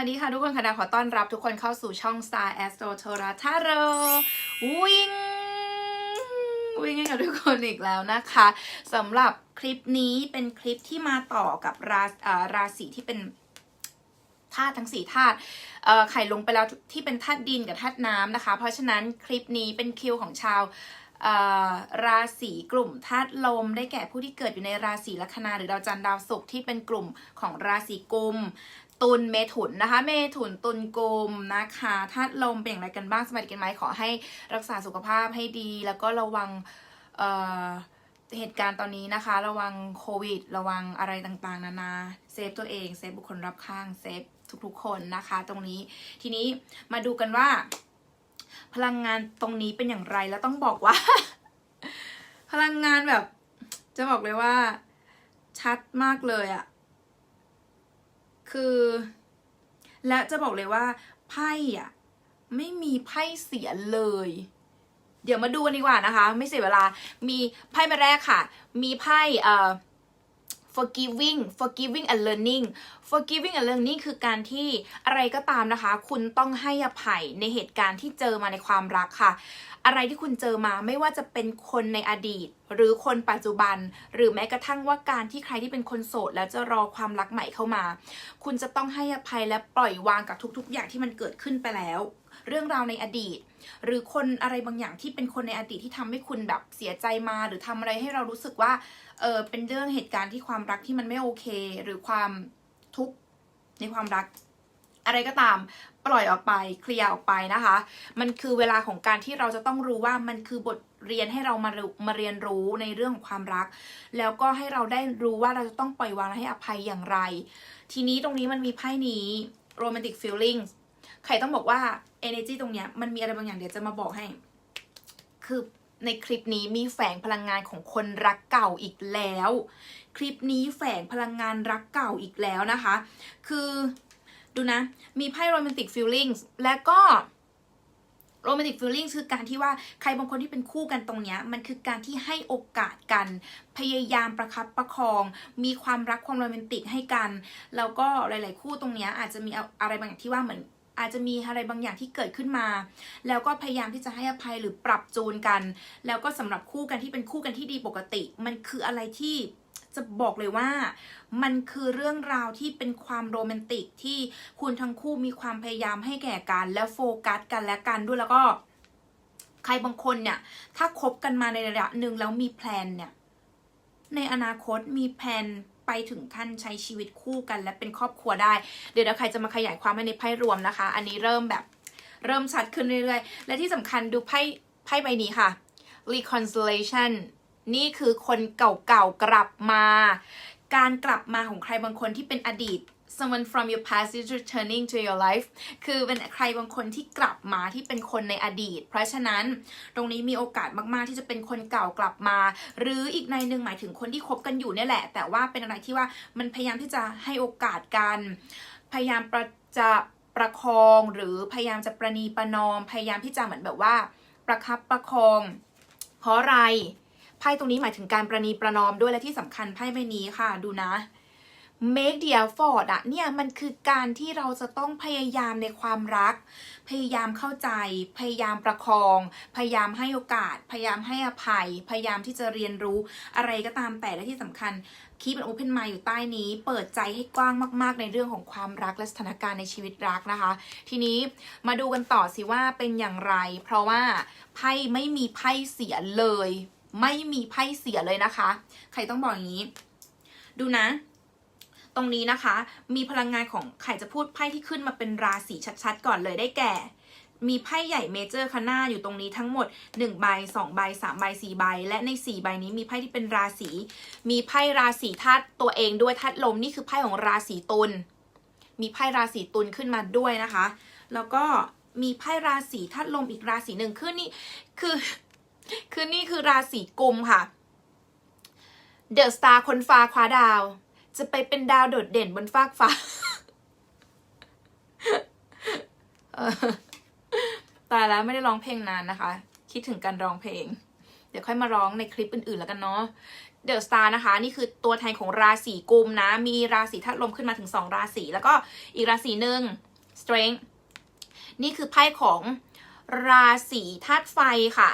วัสดีค่ะทุกคนค่ะดาขอต้อนรับทุกคนเข้าสู่ช่อง Star Astro t o r a t a r o วิ่งวิ่งกับทุกคนอีกแล้วนะคะสำหรับคลิปนี้เป็นคลิปที่มาต่อกับราอ่อราศีที่เป็นธาตุทั้งสี่ธาตุไข่ลงไปแล้วที่เป็นธาตุดินกับธาตุน้ำนะคะ เพราะฉะนั้นคลิปนี้เป็นคิวของชาว ราศีกลุ่มธาตุลม ได้แก่ผู้ที่เกิดอยู่ในราศีลัคนาหรือดาวจันทร์ดาวศุกร์ที่เป็นกลุ่มของราศีกุมตุลเมถุนนะคะ เมถุนตุลกุมนะคะธาตุลมเป็นอย่างไรกันบ้างสบายดีกันไหมขอให้รักษาสุขภาพให้ดี แล้วก็ระวังเเหตุการณ์ตอนนี้นะคะ ระวังโควิด ระวังอะไรต่างๆ นานาเซฟตัวเองเซฟบุคคลรอบข้างเซฟทุกๆคนนะคะ ตรงนี้ทีนี้มาดูกันว่า พลังงานตรงนี้เป็นอย่างไรแล้วต้องบอกว่า พลังงานแบบ จะบอกเลยว่า ชัดมากเลยอะคือ และจะบอกเลยว่า ไพ่อะไม่มีไพ่เสียเลย เดี๋ยวมาดูกันดีกว่านะคะ ไม่เสียเวลา มีไพ่ใบแรกค่ะ มีไพ่เอ่อ forgiving forgiving and learning forgiving and learning คือการที่อะไรก็ตามนะคะ คุณต้องให้อภัยในเหตุการณ์ที่เจอมาในความรักค่ะ อะไรที่คุณเจอมาไม่ว่าจะเป็นคนในอดีต หรือคนปัจจุบัน หรือแม้กระทั่งว่าการที่ใครที่เป็นคนโสด แล้วจะรอความรักใหม่เข้ามา คุณจะต้องให้อภัยและปล่อยวางกับทุกๆ อย่างที่มันเกิดขึ้นไปแล้ว เรื่องราวในอดีต หรือคนอะไรบางอย่างที่เป็นคนในอดีตที่ทำให้คุณแบบเสียใจมา หรือทำอะไรให้เรารู้สึกว่าเออเป็นเรื่องเหตุการณ์ที่ความรักที่มันไม่โอเค หรือความทุกข์ในความรัก อะไรก็ตามปล่อยออกไปเคลียร์ออกไปนะคะ มันคือเวลาของการที่เราจะต้องรู้ว่ามันคือบทเรียนให้เรามามาเรียนรู้ในเรื่องของความรัก แล้วก็ให้เราได้รู้ว่าเราจะต้องปล่อยวางและให้อภัยอย่างไร ทีนี้ตรงนี้มันมีไพ่นี้ romantic feelings ใครต้องบอกว่า energy ตรงเนี้ยมันมีอะไรบางอย่างเดี๋ยวจะมาบอกให้ คือในคลิปนี้มีแฝงพลังงานของคนรักเก่าอีกแล้ว คลิปนี้แฝงพลังงานรักเก่าอีกแล้วนะคะ คือดูนะ มีไพ่ romantic feelings และก็ romantic feelings คือการที่ว่าใครบางคนที่เป็นคู่กันตรงเนี้ยมันคือการที่ให้โอกาสกัน พยายามประคับประคอง มีความรักความโรแมนติกให้กัน แล้วก็หลาย ๆ คู่ตรงเนี้ยอาจจะมีอะไรบางอย่างที่ว่าเหมือน อาจจะมีอะไรบางอย่างที่เกิดขึ้นมา แล้วก็พยายามที่จะให้อภัยหรือปรับจูนกัน แล้วก็สำหรับคู่กันที่เป็นคู่กันที่ดีปกติ มันคืออะไรที่จะบอกเลยว่า มันคือเรื่องราวที่เป็นความโรแมนติกที่คุณทั้งคู่มีความพยายามให้แก่กัน และโฟกัสกันและกันด้วยแล้วก็ ใครบางคนเนี่ย ถ้าคบกันมาในระยะหนึ่งแล้วมีแพลนเนี่ย ในอนาคตมีแพลน ไปถึงขั้นใช้ชีวิตคู่กัน และเป็นครอบครัวได้ เดี๋ยวเดี๋ยวใครจะมาขยายความให้ในไพ่รวมนะคะ อันนี้เริ่มแบบเริ่มชัดขึ้นเรื่อยๆ และที่สำคัญดูไพ่ไพ่ใบนี้ค่ะ reconciliation นี่คือคนเก่าๆกลับมา การกลับมาของใครบางคนที่เป็นอดีต someone from your past is returning to your life คือเป็นใครบางคนที่กลับมาที่เป็นคนในอดีต เพราะฉะนั้นตรงนี้มีโอกาสมากๆ ที่จะเป็นคนเก่ากลับมา หรืออีกในหนึ่งหมายถึงคนที่คบกันอยู่เนี่ยแหละ แต่ว่าเป็นอะไรที่ว่ามันพยายามที่จะให้โอกาสกันพยายามประจะประคองหรือพยายามจะประนีประนอม พยายามที่จะเหมือนแบบว่า ประคับประคอง เพราะอะไรไพ่ตรงนี้หมายถึงการประนีประนอมด้วยและที่สำคัญไพ่ใบนี้ค่ะ ดูนะ make the effort อะเนี่ยมันคือการที่เราจะต้องพยายามในความรัก พยายามเข้าใจ พยายามประคอง พยายามให้โอกาส พยายามให้อภัย พยายามที่จะเรียนรู้อะไรก็ตามแต่และที่สำคัญคีเป็น open mind อยู่ใต้นี้ เปิดใจให้กว้างมาก ๆ ในเรื่องของความรักและสถานการณ์ในชีวิตรักนะคะ ทีนี้มาดูกันต่อสิว่าเป็นอย่างไร เพราะว่าไพ่ไม่มีไพ่เสียเลย ไม่มีไพ่เสียเลยนะคะ ใครต้องบอกอย่างนี้ ดูนะ ตรงนี้นะคะ มีพลังงานของใครจะพูดไพ่ที่ขึ้นมาเป็นราศีชัดๆ ก่อนเลยได้แก่ มีไพ่ใหญ่เมเจอร์คาน่าอยู่ตรงนี้ทั้งหมด1ใบ2ใบ3ใบ4ใบ และใน 4 ใบนี้มีไพ่ที่เป็นราศี มีไพ่ราศีธาตุตัวเองด้วยธาตุลมนี่คือไพ่ของราศีตุล มีไพ่ราศีตุลขึ้นมาด้วยนะคะ แล้วก็มีไพ่ราศีธาตุลมอีกราศีหนึ่งคือนี่คือ คือนี่คือราศีกุมค่ะ เดอะสตาร์คนฟ้าคว้าดาว จะไปเป็นดาวโดดเด่นบนฟากฟ้าตายแล้วไม่ได้ร้องเพลงนานนะคะ คิดถึงการร้องเพลง เดี๋ยวค่อยมาร้องในคลิปอื่นๆแล้วกันเนาะเดอะสตาร์นะคะ นี่คือตัวแทนของราศีกุมนะ มีราศีธาตุลมขึ้นมาถึง 2 ราศีแล้วก็อีกราศีหนึ่ง strength นี่คือไพ่ของราศีธาตุไฟค่ะ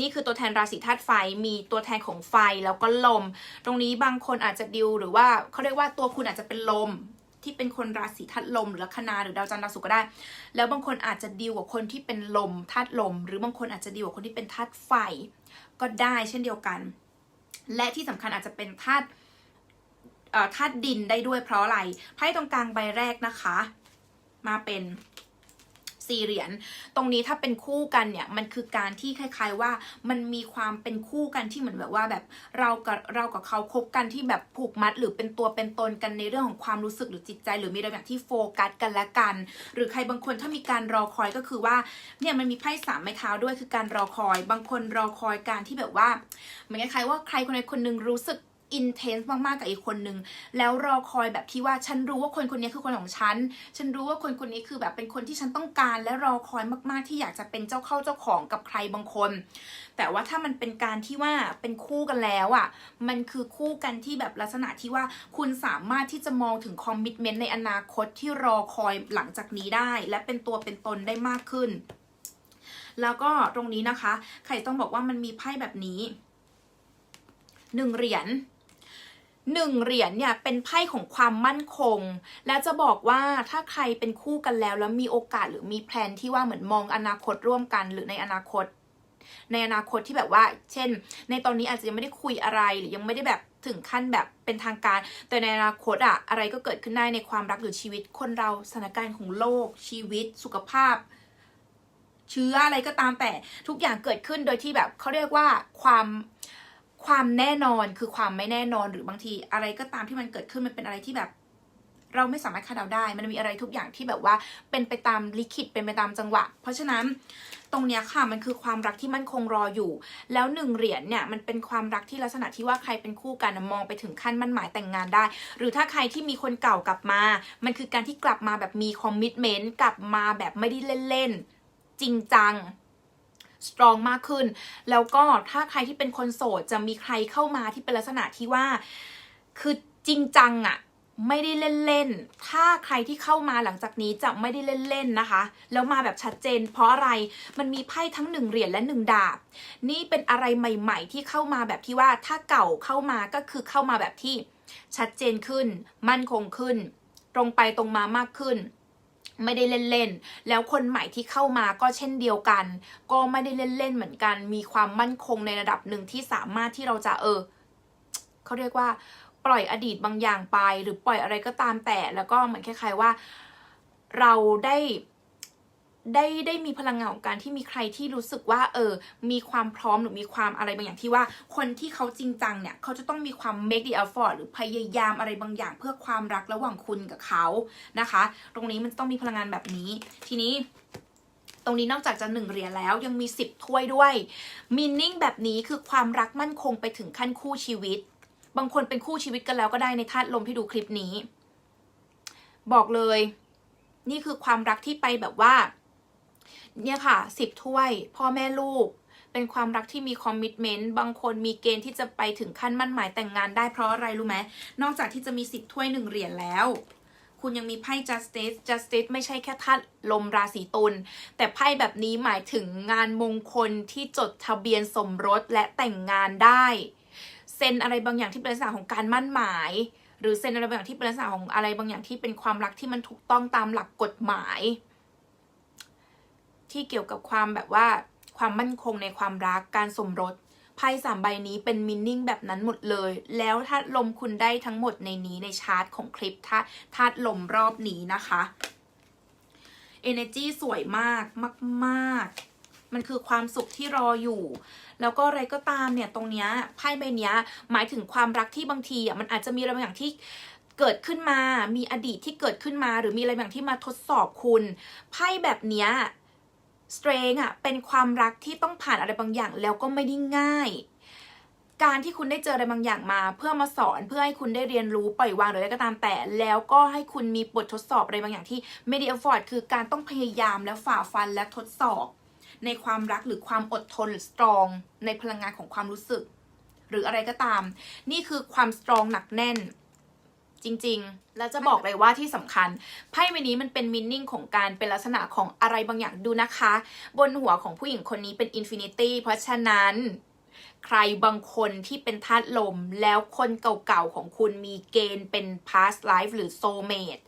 นี่คือตัวแทนราศีธาตุไฟมีตัวแทนของไฟแล้วก็ลม ตรงนี้บางคนอาจจะดิวหรือว่าเขาเรียกว่าตัวคุณอาจจะเป็นลมที่เป็นคนราศีธาตุลมหรือลัคนาหรือดาวจันทร์ดาวศุกร์ก็ได้ แล้วบางคนอาจจะดิวกับคนที่เป็นลมธาตุลม หรือบางคนอาจจะดิวกับคนที่เป็นธาตุไฟ ก็ได้เช่นเดียวกัน และที่สำคัญอาจจะเป็นธาตุธาตุดินได้ด้วยเพราะอะไรไพ่ตรงกลางใบแรกนะคะ มาเป็นีเหรียญตรงนี้ถ้าเป็นคู่กันเนี่ยมันคือการที่คล้าย ๆว่ามันมีความเป็นคู่กันที่เหมือนแบบว่าแบบเรากับเรากับเขาคบกันที่แบบผูกมัด หรือเป็นตัวเป็นตนกันในเรื่องของความรู้สึกหรือจิตใจ หรือมีอะไรแบบที่โฟกัสกันและกัน หรือใครบางคนถ้ามีการรอคอยก็คือว่าเนี่ยมันมีไพ่สามไม้เท้าด้วยคือการรอคอย บางคนรอคอยการที่แบบว่าเหมือนคล้ายๆว่าใครคนใดคนหนึ่งรู้สึก อินเทนส์มากๆกับอีกคนนึง แล้วรอคอยแบบที่ว่าฉันรู้ว่าคนคนนี้คือคนของฉัน ฉันรู้ว่าคนคนนี้คือแบบเป็นคนที่ฉันต้องการ และรอคอยมากๆที่อยากจะเป็นเจ้าเข้าเจ้าของกับใครบางคน แต่ว่าถ้ามันเป็นการที่ว่าเป็นคู่กันแล้วอะ่ะ มันคือคู่กันที่แบบลักษณะที่ว่าคุณสามารถที่จะมองถึงคอมมิชเมนต์ในอนาคตที่รอคอยหลังจากนี้ได้ และเป็นตัวเป็นตนได้มากขึ้น แล้วก็ตรงนี้นะคะ ไข่ต้องบอกว่ามันมีไพ่แบบนี้หนึ่งเหรียญ หนึ่งเหรียญเนี่ยเป็นไพ่ของความมั่นคง และจะบอกว่าถ้าใครเป็นคู่กันแล้วแล้วมีโอกาสหรือมีแพลนที่ว่าเหมือนมองอนาคตร่วมกันหรือในอนาคต ในอนาคตที่แบบว่า เช่น ในตอนนี้อาจจะยังไม่ได้คุยอะไรหรือยังไม่ได้แบบถึงขั้นแบบเป็นทางการ แต่ในอนาคตอะอะไรก็เกิดขึ้นได้ในความรักหรือชีวิตคนเราสถานการณ์ของโลก ชีวิต สุขภาพ เชื้ออะไรก็ตามแต่ทุกอย่างเกิดขึ้นโดยที่แบบเขาเรียกว่าความ ความแน่นอนคือความไม่แน่นอนหรือบางทีอะไรก็ตามที่มันเกิดขึ้นมันเป็นอะไรที่แบบ เราไม่สามารถคาดเดาได้ มันมีอะไรทุกอย่างที่แบบว่า เป็นไปตามลิขิตเป็นไปตามจังหวะ เพราะฉะนั้นตรงเนี้ยค่ะมันคือความรักที่มั่นคงรออยู่ แล้วหนึ่งเหรียญเนี่ยมันเป็นความรักที่ลักษณะที่ว่าใครเป็นคู่กันมองไปถึงขั้นมั่นหมายแต่งงานได้ หรือถ้าใครที่มีคนเก่ากลับมา มันคือการที่กลับมาแบบมีคอมมิชเมนต์กลับมาแบบไม่ได้เล่นๆจริงจัง สตรองมากขึ้น แล้วก็ถ้าใครที่เป็นคนโสดจะมีใครเข้ามาที่เป็นลักษณะที่ว่า คือจริงจังอะไม่ได้เล่นๆ ถ้าใครที่เข้ามาหลังจากนี้จะไม่ได้เล่นๆ นะคะ แล้วมาแบบชัดเจน เพราะอะไร มันมีไพ่ทั้งหนึ่งเหรียญและหนึ่งดาบ นี่เป็นอะไรใหม่ๆ ที่เข้ามาแบบที่ว่า ถ้าเก่าเข้ามาก็คือเข้ามาแบบที่ชัดเจนขึ้น มั่นคงขึ้น ตรงไปตรงมามากขึ้น ไม่ได้เล่นๆ แล้วคนใหม่ที่เข้ามาก็เช่นเดียวกัน ก็ไม่ได้เล่นๆ เหมือนกัน มีความมั่นคงในระดับหนึ่งที่สามารถที่เราจะเออเขาเรียกว่า ปล่อยอดีตบางอย่างไป หรือปล่อยอะไรก็ตามแต่ แล้วก็เหมือนคล้ายๆว่า เราได้ ได้ได้มีพลังงานของการที่มีใครที่รู้สึกว่า เออ มีความพร้อมหรือมีความอะไรบางอย่างที่ว่า คนที่เขาจริงจังเนี่ย เขาจะต้องมีความ make the effort หรือพยายามอะไรบางอย่าง เพื่อความรักระหว่างคุณกับเขานะคะ ตรงนี้มันต้องมีพลังงานแบบนี้ ทีนี้ตรงนี้นอกจากจะหนึ่งเหรียญแล้วยังมีสิบถ้วยด้วยมินนิ่งแบบนี้คือความรักมั่นคงไปถึงขั้นคู่ชีวิต บางคนเป็นคู่ชีวิตกันแล้วก็ได้ในธาตุลมที่ดูคลิปนี้ บอกเลย นี่คือความรักที่ไปแบบว่า เนี่ยค่ะสิบถ้วย พ่อแม่ลูก เป็นความรักที่มีคอมมิชเมนต์บางคนมีเกณฑ์ที่จะไปถึงขั้นมั่นหมายแต่งงานได้เพราะอะไรรู้ไหมนอกจากที่จะมีสิบถ้วยหนึ่งเหรียญแล้ว คุณยังมีไพ่ justice justice ไม่ใช่แค่ธาตุลมราศีตุลแต่ไพ่แบบนี้หมายถึงงานมงคลที่จดทะเบียนสมรสและแต่งงานได้เซ็นอะไรบางอย่างที่เป็นลักษณะของการมั่นหมาย หรือเซ็นอะไรบางอย่างที่เป็นลักษณะของอะไรบางอย่างที่เป็นความรักที่มันถูกต้องตามหลักกฎหมาย ที่เกี่ยวกับความแบบว่าความมั่นคงในความรักการสมรสไพ่สามใบนี้เป็นมินนิ่งแบบนั้นหมดเลย แล้วถ้าลมคุณได้ทั้งหมดในนี้ในชาร์ตของคลิปถ้าธาตุลมรอบนี้นะคะ Energy สวยมากมาก ๆ มันคือความสุขที่รออยู่ แล้วก็อะไรก็ตามเนี่ยตรงเนี้ยไพ่ใบเนี้ยหมายถึงความรักที่บางทีอะมันอาจจะมีอะไรบางอย่างที่เกิดขึ้นมา มีอดีตที่เกิดขึ้นมา หรือมีอะไรบางที่มาทดสอบคุณ ไพ่แบบเนี้ย สเตรนอะเป็นความรักที่ต้องผ่านอะไรบางอย่างแล้วก็ไม่ได้ง่าย การที่คุณได้เจออะไรบางอย่างมา เพื่อมาสอนเพื่อให้คุณได้เรียนรู้ปล่อยวางหรืออะไรก็ตามแต่ แล้วก็ให้คุณมีบททดสอบอะไรบางอย่างที่ไม่ได้ effort คือการต้องพยายามและฝ่าฟันและทดสอบ ในความรักหรือความอดทนหรือ strong ในพลังงานของความรู้สึก หรืออะไรก็ตาม นี่คือความ strong หนักแน่น จริง ๆ แล้วจะบอกเลยว่าที่สำคัญไพ่ใบนี้มันเป็นมินนิ่งของการเป็นลักษณะของอะไรบางอย่างดูนะคะ บนหัวของผู้หญิงคนนี้เป็นอินฟินิตี้เพราะฉะนั้นใครบางคนที่เป็นธาตุลมแล้วคนเก่าๆของคุณมีเกณฑ์เป็น past life หรือ soulmate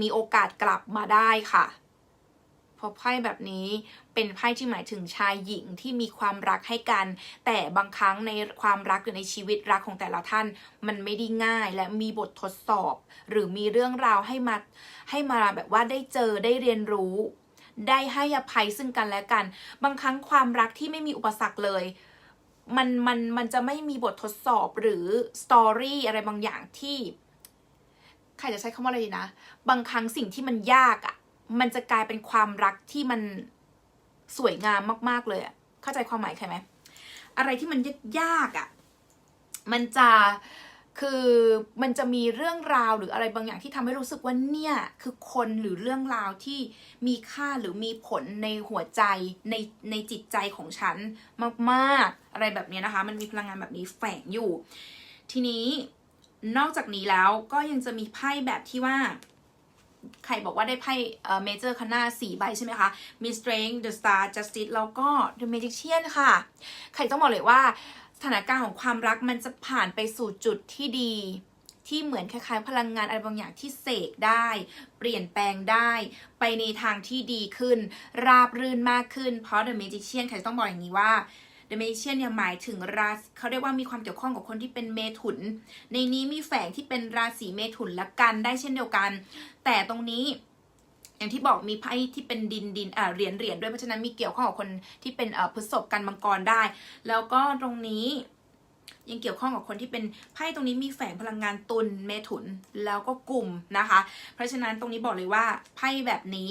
มีโอกาสกลับมาได้ค่ะ พราะไพ่แบบนี้เป็นไพ่ที่หมายถึงชายหญิงที่มีความรักให้กัน แต่บางครั้งในความรักหรือในชีวิตรักของแต่ละท่าน มันไม่ได้ง่าย และมีบททดสอบ หรือมีเรื่องราวให้มาให้มาแบบว่าได้เจอได้เรียนรู้ ได้ให้อภัยซึ่งกันและกัน บางครั้งความรักที่ไม่มีอุปสรรคเลยมันมันมันจะไม่มีบททดสอบหรือสตอรี่อะไรบางอย่างที่ใครจะใช้คำว่าอะไรดีนะ บางครั้งสิ่งที่มันยากอะ มันจะกลายเป็นความรักที่มันสวยงามมาก ๆ เลยอะเข้าใจความหมายใครไหม อะไรที่มันยากๆอะ่ะมันจะคือมันจะมีเรื่องราวหรืออะไรบางอย่างที่ทำให้รู้สึกว่าเนี่ยคือคนหรือเรื่องราวที่มีค่าหรือมีผลในหัวใจในในจิตใจของฉันมากๆ อะไรแบบนี้นะคะ มันมีพลังงานแบบนี้แฝงอยู่ ทีนี้นอกจากนี้แล้วก็ยังจะมีไพ่แบบที่ว่า ใครบอกว่าได้ไพ่เมเจอร์คันนาสี่ใบใช่ไหมคะมี Strength The Star Justice แล้วก็ The Magician ค่ะ ใครต้องบอกเลยว่าสถานการณ์ของความรักมันจะผ่านไปสู่จุดที่ดี ที่เหมือนคล้ายๆ พลังงานอะไรบางอย่างที่เสกได้ เปลี่ยนแปลงได้ ไปในทางที่ดีขึ้น ราบรื่นมากขึ้น เพราะ The Magician ใครต้องบอกอย่างนี้ว่า The Magician เนี่ยหมายถึงราศเขาเรียกว่ามีความเกี่ยวข้องกับคนที่เป็นเมถุน ในนี้มีแฝงที่เป็นราศีเมถุนและกันได้เช่นเดียวกัน แต่ตรงนี้อย่างที่บอกมีไพ่ที่เป็นดินดินอ่าเหรียญเหรียญด้วยเพราะฉะนั้นมีเกี่ยวข้องกับคนที่เป็นเอ่อพฤษภกันมังกรได้ แล้วก็ตรงนี้ ยังเกี่ยวข้องกับคนที่เป็นไพ่ตรงนี้มีแฝงพลังงานตุลเมถุนแล้วก็กลุ่มนะคะ เพราะฉะนั้นตรงนี้บอกเลยว่าไพ่แบบนี้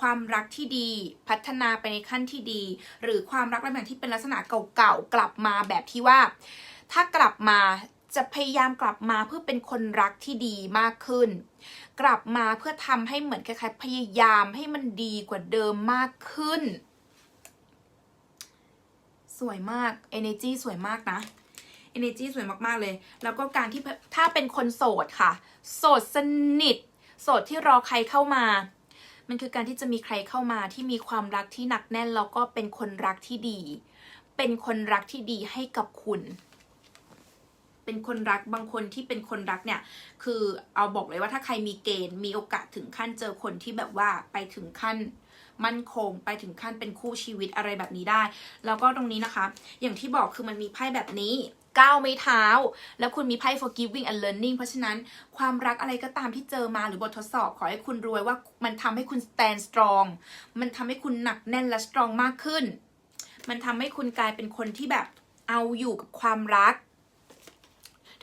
ความรักที่ดีพัฒนาไปในขั้นที่ดี หรือความรักแบบที่เป็นลักษณะเก่าๆกลับมาแบบที่ว่า ถ้ากลับมาจะพยายามกลับมาเพื่อเป็นคนรักที่ดีมากขึ้น กลับมาเพื่อทำให้เหมือนคล้ายๆพยายามให้มันดีกว่าเดิมมากขึ้น สวยมาก energy สวยมากนะ energy สวยมากๆเลย แล้วก็การที่ถ้าเป็นคนโสดค่ะ โสดสนิท โสดที่รอใครเข้ามา มันคือการที่จะมีใครเข้ามาที่มีความรักที่หนักแน่น แล้วก็เป็นคนรักที่ดี เป็นคนรักที่ดีให้กับคุณ เป็นคนรักบางคนที่เป็นคนรักเนี่ย คือเอาบอกเลยว่าถ้าใครมีเกณฑ์มีโอกาสถึงขั้นเจอคนที่แบบว่าไปถึงขั้นมั่นคงไปถึงขั้นเป็นคู่ชีวิตอะไรแบบนี้ได้ แล้วก็ตรงนี้นะคะ อย่างที่บอกคือมันมีไพ่แบบนี้ ก้าวไม่เท้า แล้วคุณมีไพ่ forgiving and learning เพราะฉะนั้นความรักอะไรก็ตามที่เจอมาหรือบททดสอบ ขอให้คุณรวยว่ามันทำให้คุณ stand strong มันทำให้คุณหนักแน่นและ strong มากขึ้น มันทำให้คุณกลายเป็นคนที่แบบเอาอยู่กับความรัก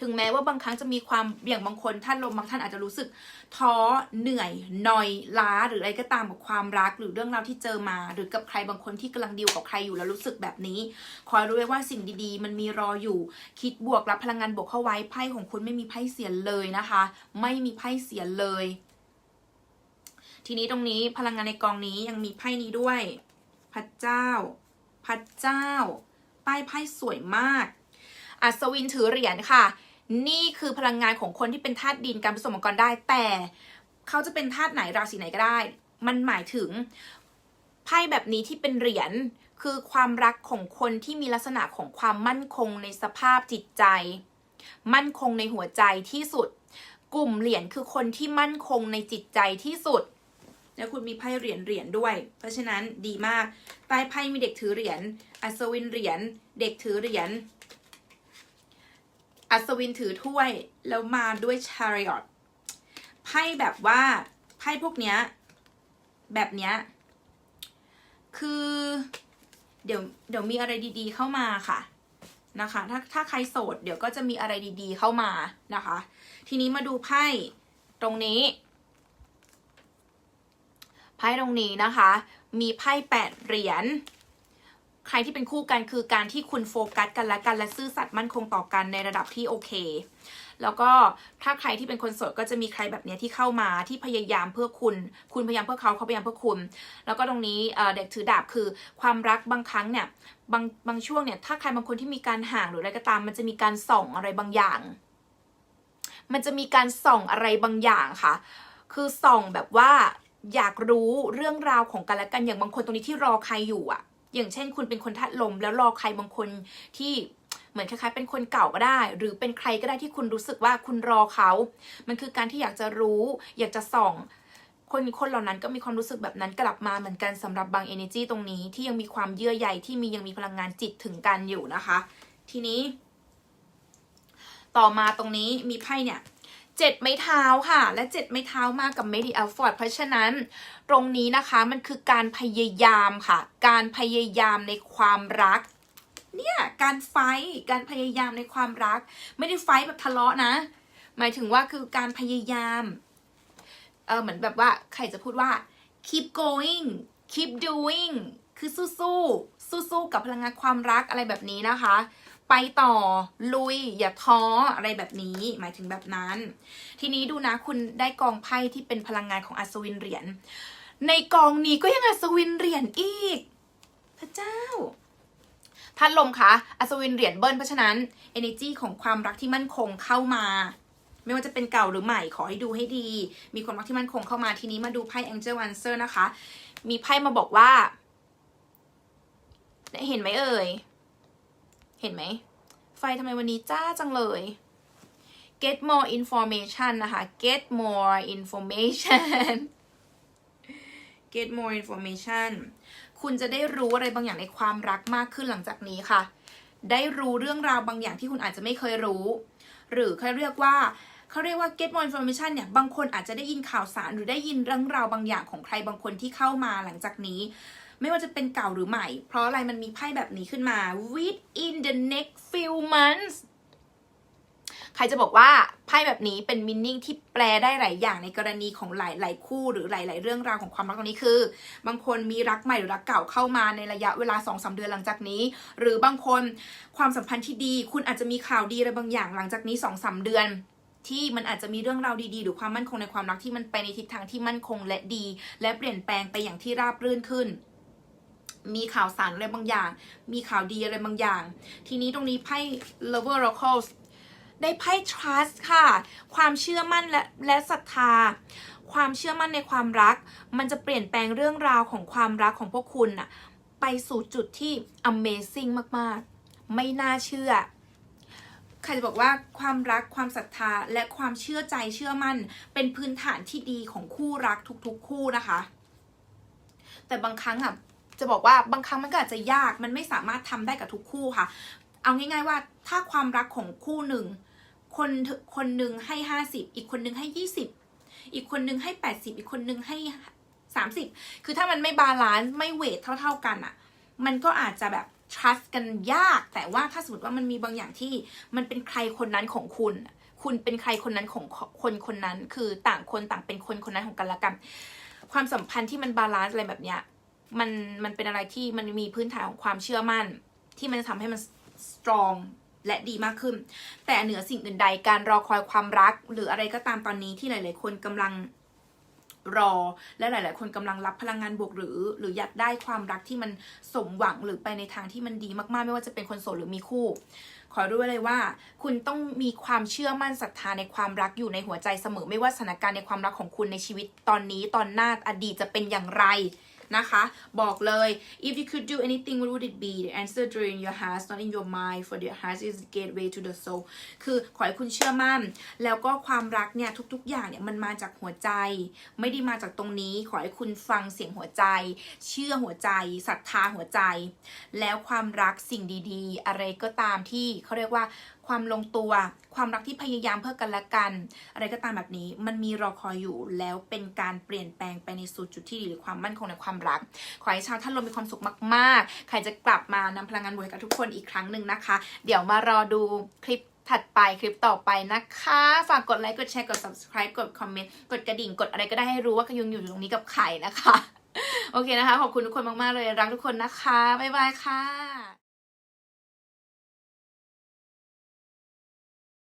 ถึงแม้ว่าบางครั้งจะมีความอย่างบางคนท่านลมบางท่านอาจจะรู้สึกท้อเหนื่อยนอยล้าหรืออะไรก็ตามกับความรักหรือเรื่องราวที่เจอมา หรือกับใครบางคนที่กำลังดีลกับใครอยู่แล้วรู้สึกแบบนี้คอยรู้ไว้ว่าสิ่งดีๆ มันมีรออยู่ คิดบวกรับพลังงานบวกเข้าไว้ไพ่ของคุณไม่มีไพ่เสียเลยนะคะ ไม่มีไพ่เสียเลย ทีนี้ตรงนี้พลังงานในกองนี้ยังมีไพ่นี้ด้วย พระเจ้า พระเจ้า ป้ายไพ่สวยมาก อัศวินถือเหรียญค่ะ นี่คือพลังงานของคนที่เป็นธาตุดินการผสมมังกรได้ แต่เขาจะเป็นธาตุไหนราศีไหนก็ได้ มันหมายถึงไพ่แบบนี้ที่เป็นเหรียญคือความรักของคนที่มีลักษณะของความมั่นคงในสภาพจิตใจ มั่นคงในหัวใจที่สุด กลุ่มเหรียญคือคนที่มั่นคงในจิตใจที่สุด แล้วคุณมีไพ่เหรียญเหรียญด้วย เพราะฉะนั้นดีมากใต้ไพ่มีเด็กถือเหรียญอัศวินเหรียญเด็กถือเหรียญ อัศวินถือถ้วย แล้วมาด้วยชาริอตไพ่แบบว่าไพ่พวกเนี้ย แบบเนี้ย คือ เดี๋ยวเดี๋ยวมีอะไรดีๆเข้ามาค่ะนะคะ ถ้าถ้าใครโสด เดี๋ยวก็จะมีอะไรดีๆเข้ามานะคะ ทีนี้มาดูไพ่ตรงนี้ ไพ่ตรงนี้นะคะ มีไพ่แปดเหรียญ ใครที่เป็นคู่กันคือการที่คุณโฟกัสกันและกันและซื่อสัตย์มั่นคงต่อกันในระดับที่โอเค แล้วก็ถ้าใครที่เป็นคนโสดก็จะมีใครแบบเนี้ยที่เข้ามาที่พยายามเพื่อคุณ คุณพยายามเพื่อเขาเขาพยายามเพื่อคุณ แล้วก็ตรงนี้เอ่อเด็กถือดาบคือความรักบางครั้งเนี่ยบางบางช่วงเนี่ยถ้าใครบางคนที่มีการห่างหรืออะไรก็ตาม มันจะมีการส่องอะไรบางอย่าง มันจะมีการส่องอะไรบางอย่างค่ะ คือส่องแบบว่าอยากรู้เรื่องราวของกันและกันอย่างบางคนตรงนี้ที่รอใครอยู่อะ อย่างเช่น คุณเป็นคนทัดลม แล้วรอใครบางคนที่เหมือนคล้ายๆเป็นคนเก่าก็ได้ หรือเป็นใครก็ได้ที่คุณรู้สึกว่าคุณรอเขา มันคือการที่อยากจะรู้ อยากจะส่องคนคนเหล่านั้นก็มีความรู้สึกแบบนั้นกลับมาเหมือนกันสำหรับบาง energy ตรงนี้ที่ยังมีความเยื่อใยที่มียังมีพลังงานจิตถึงกันอยู่นะคะ ทีนี้ ต่อมาตรงนี้มีไพ่เนี่ย เจ็ดไม้เท้าค่ะ และเจ็ดไม้เท้ามากับเมดิอัลฟอร์ดเพราะฉะนั้นตรงนี้นะคะมันคือการพยายามค่ะ การพยายามในความรัก เนี่ยการไฟท์การพยายามในความรัก ไม่ได้ไฟท์แบบทะเลาะนะ หมายถึงว่าคือการพยายามเออเหมือนแบบว่าใครจะพูดว่า keep going keep doing คือสู้สู้สู้สู้ๆกับพลังงานความรักอะไรแบบนี้นะคะ ไปต่อลุย อย่าท้ออะไรแบบนี้ หมายถึงแบบนั้น ทีนี้ดูนะคุณได้กองไพ่ที่เป็นพลังงานของอัศวินเหรียญในกองนี้ก็ยังอัศวินเหรียญอีก พระเจ้าท่านลมคะอัศวินเหรียญเบิ้ลเพราะฉะนั้น energy ของความรักที่มั่นคงเข้ามา ไม่ว่าจะเป็นเก่าหรือใหม่ขอให้ดูให้ดี มีความรักที่มั่นคงเข้ามาทีนี้มาดูไพ่ Angel Answer นะคะ มีไพ่มาบอกว่า เห็นไหมเอ่ย เห็นไหม ไฟทำไมวันนี้จ้าจังเลย get more information นะคะ get more information get more information คุณจะได้รู้อะไรบางอย่างในความรักมากขึ้นหลังจากนี้ค่ะ ได้รู้เรื่องราวบางอย่างที่คุณอาจจะไม่เคยรู้ หรือเขาเรียกว่าเขาเรียกว่า get more information เนี่ย บางคนอาจจะได้ยินข่าวสารหรือได้ยินเรื่องราวบางอย่างของใครบางคนที่เข้ามาหลังจากนี้ ไม่ว่าจะเป็นเก่าหรือใหม่ เพราะอะไรมันมีไพ่แบบนี้ขึ้นมา within the next few months ใครจะบอกว่าไพ่แบบนี้เป็นมินนิ่งที่แปลได้หลายอย่างในกรณีของหลาย ๆ คู่หรือหลาย ๆ เรื่องราวของความรักตรงนี้คือ บางคนมีรักใหม่หรือรักเก่าเข้ามาในระยะเวลา2อสเดือนหลังจากนี้ หรือบางคนความสัมพันธ์ที่ดี คุณอาจจะมีข่าวดีอะไรบางอย่างหลังจากนี้2อสเดือน ที่มันอาจจะมีเรื่องราวดี ๆ หรือความมั่นคงในความรักที่มันไปในทิศทางที่มั่นคงและดี และเปลี่ยนแปลงไปอย่างที่ราบรื่นขึ้น มีข่าวสารอะไรบางอย่าง มีข่าวดีอะไรบางอย่าง ทีนี้ตรงนี้ไพ่ lover oracles ได้ไพ่ trust ค่ะ ความเชื่อมั่นและและศรัทธา ความเชื่อมั่นในความรัก มันจะเปลี่ยนแปลงเรื่องราวของความรักของพวกคุณน่ะ ไปสู่จุดที่ amazing มาก ๆ ไม่น่าเชื่อ ใครจะบอกว่าความรัก ความศรัทธา และความเชื่อใจเชื่อมั่น เป็นพื้นฐานที่ดีของคู่รักทุกๆ คู่นะคะ แต่บางครั้งอะ จะบอกว่าบางครั้งมันก็อาจจะยากมันไม่สามารถทำได้กับทุกคู่ค่ะ เอาง่าย ๆว่าถ้าความรักของคู่หนึ่งคนคนหนึ่งให้ห้าสิบอีกคนหนึ่งให้ยี่สิบอีกคนหนึ่งให้แปดสิบอีกคนหนึ่งให้สามสิบคือถ้ามันไม่บาลานซ์ไม่เวทเท่า ๆกันอะ่ะ มันก็อาจจะแบบ trust กันยาก แต่ว่าถ้าสมมติว่ามันมีบางอย่างที่มันเป็นใครคนนั้นของคุณ คุณเป็นใครคนนั้นของคนคนนั้น คือต่างคนต่างเป็นคนคนนั้นของกันและกัน ความสัมพันธ์ที่มันบาลานซ์อะไรแบบเนี้ย มันมันเป็นอะไรที่มันมีพื้นฐานของความเชื่อมั่น ที่มันจะทำให้มัน strong และดีมากขึ้น แต่เหนือสิ่งอื่นใดการรอคอยความรัก หรืออะไรก็ตามตอนนี้ที่หลาย ๆ คนกำลังรอและหลาย ๆ คนกำลังรับพลังงานบวกหรือ หรืออยากได้ความรักที่มันสมหวังหรือไปในทางที่มันดีมากๆ ไม่ว่าจะเป็นคนโสดหรือมีคู่ ขอรู้ไว้เลยว่า คุณต้องมีความเชื่อมั่นศรัทธาในความรักอยู่ในหัวใจเสมอ ไม่ว่าสถานการณ์ในความรักของคุณในชีวิตตอนนี้ตอนหน้าอดีตจะเป็นอย่างไร นะคะ บอกเลย if you could do anything what would it be the answer during your heart not in your mind for the heart is the gateway to the soul คือขอให้คุณเชื่อมั่น แล้วก็ความรักเนี่ยทุกๆ อย่างเนี่ยมันมาจากหัวใจ ไม่ได้มาจากตรงนี้ ขอให้คุณฟังเสียงหัวใจ เชื่อหัวใจศรัทธาหัวใจ แล้วความรักสิ่งดีๆ อะไรก็ตามที่เขาเรียกว่า ความลงตัว ความรักที่พยายามเพื่อกันและกัน อะไรก็ตามแบบนี้มันมีรอคอยอยู่แล้วเป็นการเปลี่ยนแปลงไปในสู่จุดที่ดีหรือความมั่นคงในความรัก ขอให้ชาวท่านลมมีความสุขมากๆ ใครจะกลับมานำพลังงานบวกให้กับทุกคนอีกครั้งหนึ่งนะคะ เดี๋ยวมารอดูคลิปถัดไปคลิปต่อไปนะคะ ฝากกดไลค์กดแชร์กด subscribe กดคอมเมนต์กดกระดิ่งกดอะไรก็ได้ให้รู้ว่าขยุงอยู่ตรงนี้กับใครนะคะ โอเคนะคะ ขอบคุณทุกคนมาก ๆ เลยรักทุกคนนะคะ บ๊ายบายค่ะ